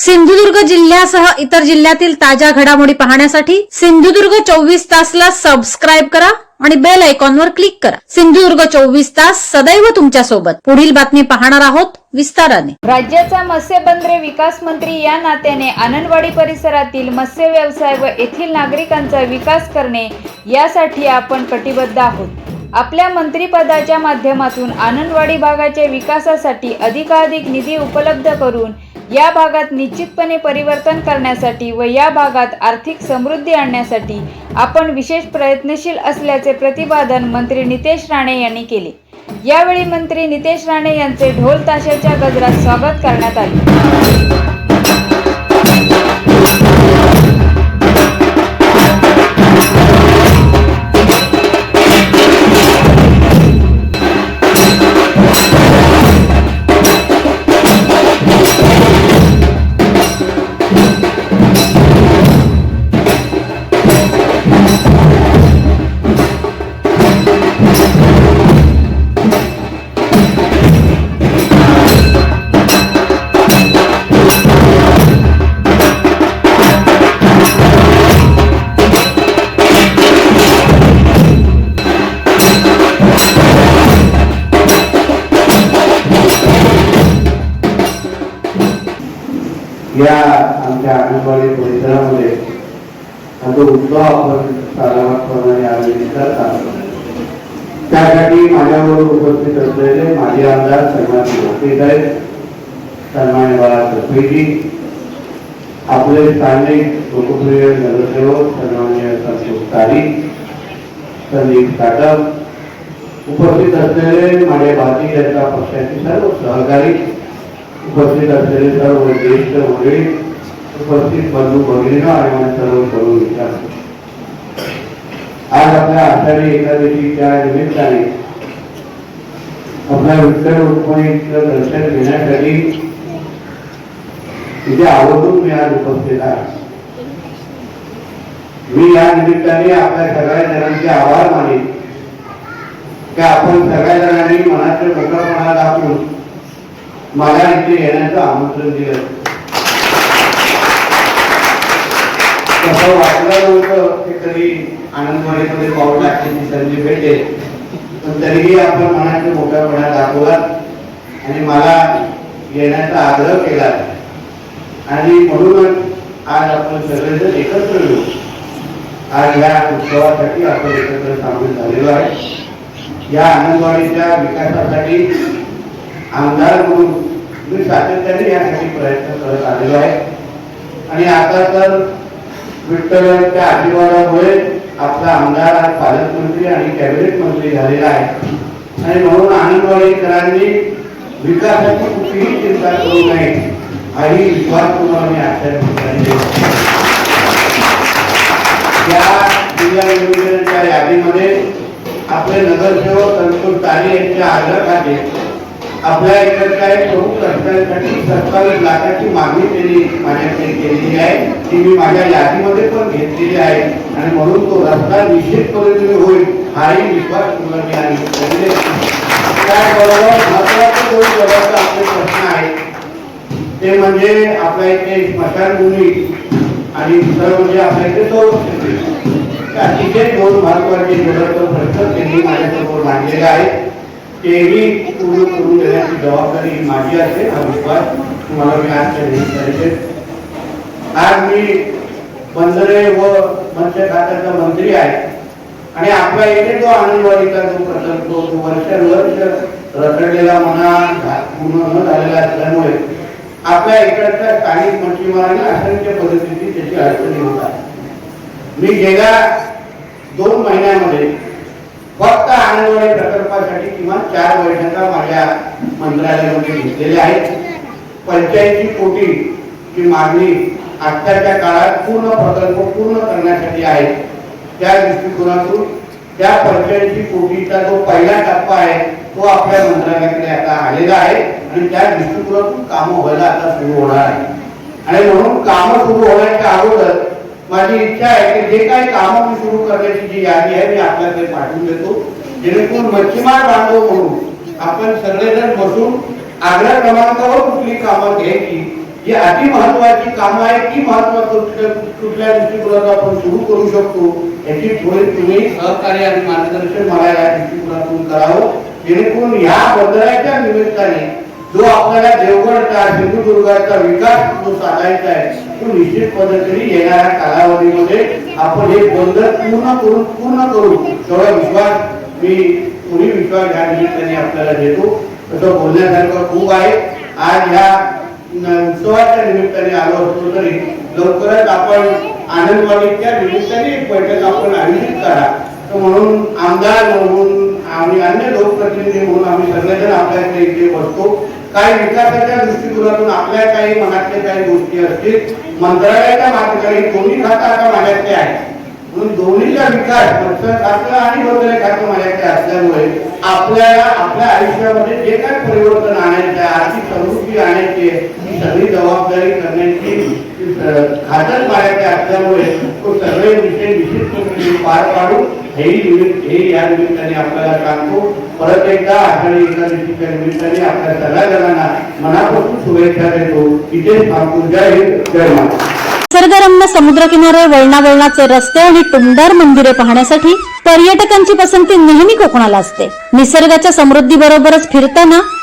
सिंधुदुर्ग जिल्ह्यासह इतर जिल्ह्यातील ताज्या घडामोडी पाहण्यासाठी सिंधुदुर्ग चोवीस तासला सबस्क्राईब करा आणि बेल आयकॉनवर क्लिक करा. सिंधुदुर्ग चोवीस तास सदैव तुमच्यासोबत पुढील बातमी पाहणार आहोत विस्ताराने. राज्याचा मत्स्यबंदरे विकास मंत्री या नात्याने आनंदवाडी परिसरातील मत्स्य व्यवसाय व येथील नागरिकांचा विकास करणे यासाठी आपण कटिबद्ध आहोत. आपल्या मंत्रिपदाच्या माध्यमातून आनंदवाडी भागाच्या विकासासाठी अधिकाधिक निधी उपलब्ध करून या भागात निश्चितपणे परिवर्तन करण्यासाठी व या भागात आर्थिक समृद्धी आणण्यासाठी आपण विशेष प्रयत्नशील असल्याचे प्रतिपादन मंत्री नितेश राणे यांनी केले. यावेळी मंत्री नितेश राणे यांचे ढोल ताशाच्या गजरात स्वागत करण्यात आले. या आमच्या अंगणवाडी परिसरामध्ये हा जो उत्सव आपण सालावाटप्रमाणे आयोजित करतात त्यासाठी माझ्यावर उपस्थित असलेले माजी आमदार सन्मान भोसले आहेत सन्मान बाळा चौधरीजी आपले स्थानिक लोकप्रिय नगरसेवक सन्मान्य संतोष तारी संदीप साटप उपस्थित असलेले माझे भारतीय जनता पक्षाचे सर्व सहकारी उपस्थित असलेले सर्व ज्येष्ठ मंडळी उपस्थित बंधू भगिनींना आणि सर्व करून विचारतो. आज आपल्या आषाढी एकादशीच्या निमित्ताने आपल्या विठ्ठल रुक्मिणीचं दर्शन घेण्यासाठी तिथे आवडून मी आज उपस्थित आहे. मी या निमित्ताने आपल्या सगळ्या जणांचे आभार मानेन. की आपण सगळ्या जणांनी मनाचे मोकळपणा दाखवून मला इथे येण्याचं आमंत्रण दिलं तसं वाटलं नव्हतं ते तरी आनंदवाडीमध्ये पाऊल टाकण्याची संधी भेटेल. पण तरीही आपण मनाचे मोकळेपणा दाखवलात आणि मला येण्याचा आग्रह केला आणि म्हणूनच आज आपण सगळेजण एकत्र येऊ. आज या उत्सवासाठी आपण एकत्र सामील झालेलो आहे. या आनंदवाडीच्या विकासासाठी आमदार म्हणून मी सातत्याने यासाठी प्रयत्न करत आलेलो आहे. आणि आता तर विठ्ठलांच्या आशीर्वादामुळे आपला आमदार आज पालकमंत्री आणि कॅबिनेट मंत्री झालेला आहे. आणि म्हणून आनंदवाडीकरांनी विकासाची कुठलीही चिंता करू नये हाही विश्वास तुम्हाला मी आजच्या ठिकाणी या जिल्हा नियोजनाच्या यादीमध्ये आपले नगरसेवक संतोष तारे यांच्या आग्रहाखाली आपल्या इकडच्या काय प्रमुख रस्त्यांसाठी सत्तावीस लाखाची मागणी त्यांनी माझ्याकडे केलेली आहे ती मी माझ्या यादीमध्ये पण घेतलेली आहे. आणि म्हणून तो रस्ता निश्चित पद्धतीने होईल हाही विश्वास तुम्हाला मी आणि त्याबरोबर महत्त्वाचे दोन जगाचे आपले प्रश्न आहेत. ते म्हणजे आपल्या इथे स्मशानभूमी आणि दुसरं म्हणजे आपल्या इथे सौरक्षण अतिशय दोन महत्त्वाचे जगाचे प्रश्न त्यांनी माझ्यासमोर मांडलेले आहेत. तेही पूर्ण करून देण्याची जबाबदारी ही माझी असेल हा विश्वास तुम्हाला मी आजच्या निमित्ताने आज मी बंदरे व मत्स्य खात्याचा मंत्री आहे. आणि आपल्या इथे जो आनंदवाडीचा जो प्रकल्प तो वर्षानुवर्ष रखडलेला म्हणा पूर्ण न झालेला असल्यामुळे आपल्या इकडच्या स्थानिक मच्छीमारांना असंख्य पद्धतीची त्याची अडचणी होतात. मी गेल्या दोन महिन्यामध्ये फक्त आनंदवाडी प्रकल्पासाठी किमान चार बैठका माझ्या मंत्रालयामध्ये घेतलेले आहेत. पंच्याऐंशी कोटीची मागणी आत्ताच्या काळात पूर्ण प्रकल्प पूर्ण करण्यासाठी आहे. त्या दृष्टिकोनातून त्या पंच्याऐंशी कोटीचा जो पहिला टप्पा आहे तो आपल्या मंत्रालयाकडे आता आलेला आहे आणि त्या दृष्टिकोनातून कामं व्हायला आता सुरू होणार आहे. आणि म्हणून कामं सुरू होण्याच्या अगोदर माझी इच्छा आहे की जे काही कामं मी सुरू करण्याची जी यादी आहे मी आपल्याकडे पाठवून देतो. जेणेकरून मच्छीमार बांधव म्हणून आपण सगळेजण बसून आग्रा क्रमांकावर कुठली कामं घ्यायची जी अति महत्वाची कामं आहेत ती महत्वाचं कुठल्या दृष्टिकोनातून आपण सुरू करू शकतो याची थोडी तुम्ही सहकार्य आणि मार्गदर्शन मला या दृष्टिकोनातून करावं. जेणेकरून ह्या बदलाच्या निमित्ताने जो आपल्याला देवगडचा सिंधुदुर्गाचा विकास जो साधायचा आहे तो निश्चित पद्धतीने येणाऱ्या कालावधीमध्ये आपण हे बंद पूर्ण करून पूर्ण करू. तेवढा विश्वास मी पुढील विश्वास ह्या निमित्ताने आपल्याला देतो. तसं बोलण्यासारखं खूप आहे. आज ह्या उत्सवाच्या निमित्ताने आलो असतो तरी लवकरच आपण आनंदवाडीच्या निमित्ताने एक बैठक आपण आयोजित करा. तर म्हणून आमदार म्हणून आम्ही अन्य लोकप्रतिनिधी म्हणून आम्ही सगळेजण आपल्या इथे बसतो. काही विकासाच्या दृष्टिकोनातून आपल्या काही मनातल्या काही गोष्टी असतील मंत्रालयाच्या माध्यमाने दोन्ही खातं आता माझ्याकडे आहे. म्हणून दोन्हीचा विकास मत्स्य खातं आणि मंत्रालय खातं माझ्याकडे असल्यामुळे आपल्याला आपल्या आयुष्यामध्ये जे काय परिवर्तन आणायचे आर्थिक समृद्धी आणायची आहे सगळी जबाबदारी करण्याची अं, खातच असल्यामुळे तो सगळे विषय निश्चित पद्धतीने पार पाडू हेही हे या निमित्ताने आपल्याला सांगतो. परत एकदा आषाढी एकादशीच्या निमित्ताने आपल्या सगळ्या जणांना मनापासून शुभेच्छा देतो. इथेच थांबतो जय हिंद जय महाराष्ट्र निसर्गरम्य समुद्रकिनारे वळणावळणाचे रस्ते आणि टुमदार मंदिरे पाहण्यासाठी पर्यटकांची पसंती नेहमी कोकणाला असते. निसर्गाच्या समृद्धी बरोबरच फिरताना